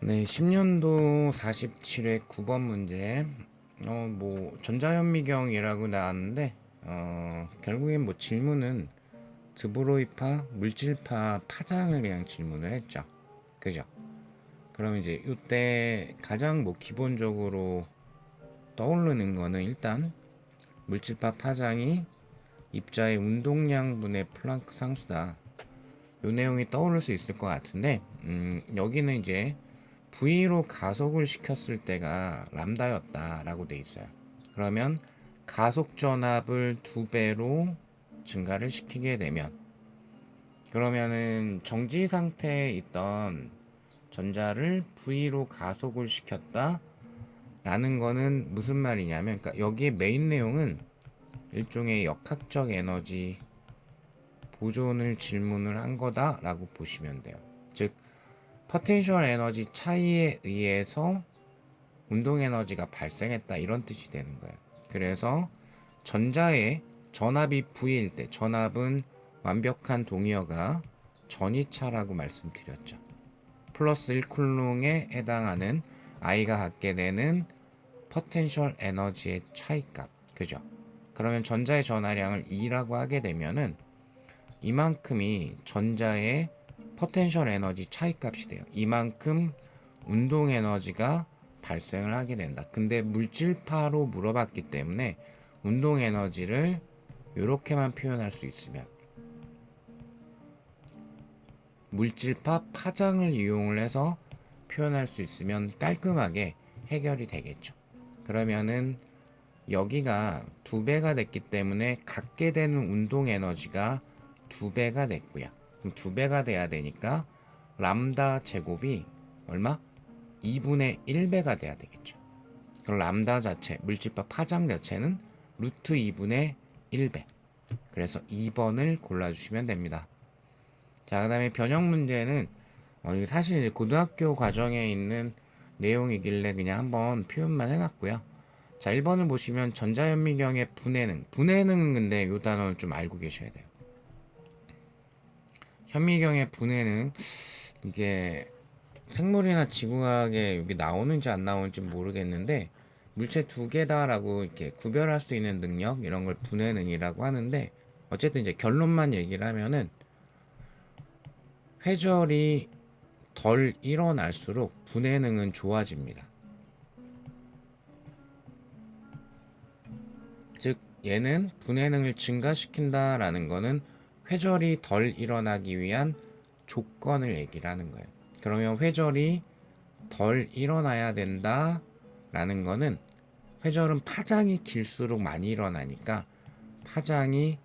네, 10년도 47회 9번 문제. 어, 뭐, 전자현미경이라고 나왔는데, 어, 결국엔 뭐 질문은 드브로이파, 물질파, 파장을 그냥 질문을 했죠. 그죠? 그러면 이제 이때 가장 뭐 기본적으로 떠오르는 거는 일단 물질파 파장이 입자의 운동량분의 플랑크 상수다. 요 내용이 떠오를 수 있을 것 같은데, 음, 여기는 이제 V로 가속을 시켰을 때가 람다였다라고 돼 있어요. 그러면 가속 전압을 두 배로 증가를 시키게 되면 그러면은 정지 상태에 있던 전자를 V로 가속을 시켰다 라는 거는 무슨 말이냐면 그러니까 여기에 메인 내용은 일종의 역학적 에너지 보존을 질문을 한 거다라고 보시면 돼요. 즉 포텐셜 에너지 차이에 의해서 운동 에너지가 발생했다 이런 뜻이 되는 거예요. 그래서 전자의 전압이 V일 때 전압은 완벽한 동의어가 전이차라고 말씀드렸죠. 플러스 1쿨롱에 해당하는 I가 갖게 되는 포텐셜 에너지의 차이값. 그죠? 그러면 전자의 전하량을 E라고 하게 되면은 이만큼이 전자의 포텐셜 에너지 차이값이 돼요. 이만큼 운동 에너지가 발생을 하게 된다. 근데 물질파로 물어봤기 때문에 운동 에너지를 이렇게만 표현할 수 있으면 물질파 파장을 이용을 해서 표현할 수 있으면 깔끔하게 해결이 되겠죠. 그러면은 여기가 두 배가 됐기 때문에 갖게 되는 운동 에너지가 두 배가 됐고요. 그럼 두 배가 돼야 되니까 람다 제곱이 얼마? 2분의 1배가 돼야 되겠죠. 그럼 람다 자체, 물질파 파장 자체는 루트 2분의 1배. 그래서 2번을 골라주시면 됩니다. 자, 그 다음에 변형 문제는 어, 사실 고등학교 과정에 있는 내용이길래 그냥 한번 표현만 해놨고요. 자, 1번을 보시면 전자현미경의 분해능. 분해능은 근데 이 단어는 좀 알고 계셔야 돼요. 현미경의 분해는 이게 생물이나 지구학에 여기 나오는지 안 나오는지 모르겠는데 물체 두 개다라고 이렇게 구별할 수 있는 능력 이런 걸 분해능이라고 하는데 어쨌든 이제 결론만 얘기를 하면은 회절이 덜 일어날수록 분해능은 좋아집니다. 즉 얘는 분해능을 증가시킨다라는 거는 회절이 덜 일어나기 위한 조건을 얘기를 하는 거예요. 그러면 회절이 덜 일어나야 된다라는 거는 회절은 파장이 길수록 많이 일어나니까 파장이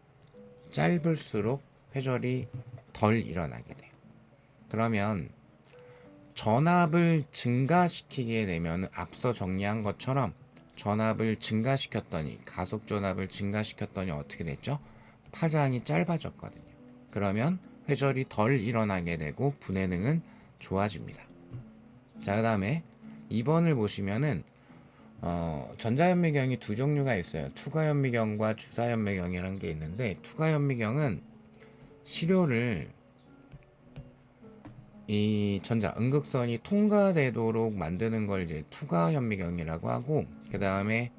짧을수록 회절이 덜 일어나게 돼요. 그러면 전압을 증가시키게 되면 앞서 정리한 것처럼 전압을 증가시켰더니 가속 전압을 증가시켰더니 어떻게 됐죠? 파장이 짧아졌거든요. 그러면 회절이 덜 일어나게 되고 분해능은 좋아집니다. 자, 그 다음에 2번을 보시면은 어, 전자현미경이 두 종류가 있어요. 투과현미경과 주사현미경이라는 게 있는데 투과현미경은 시료를 이 전자 음극선이 통과되도록 만드는 걸 이제 투과 현미경이라고 하고 그 다음에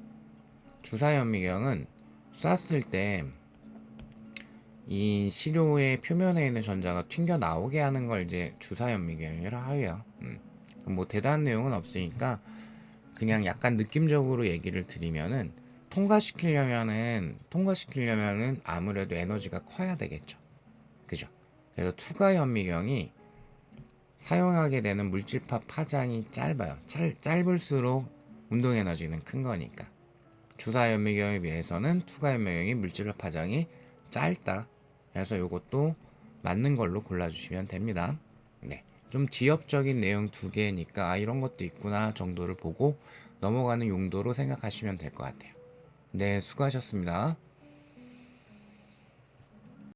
주사 현미경은 쐈을 때 이 시료의 표면에 있는 전자가 튕겨 나오게 하는 걸 이제 주사 현미경이라 하고요. 음. 뭐 대단한 내용은 없으니까 그냥 약간 느낌적으로 얘기를 드리면은 통과시키려면은 통과시키려면은 아무래도 에너지가 커야 되겠죠. 그죠? 그래서 투과 현미경이 사용하게 되는 물질파 파장이 짧아요. 짧, 짧을수록 운동 에너지는 큰 거니까. 주사 현미경에 비해서는 투과 현미경이 물질파 파장이 짧다. 그래서 이것도 맞는 걸로 골라주시면 됩니다. 네. 좀 지엽적인 내용 두 개니까 아, 이런 것도 있구나 정도를 보고 넘어가는 용도로 생각하시면 될 것 같아요. 네, 수고하셨습니다.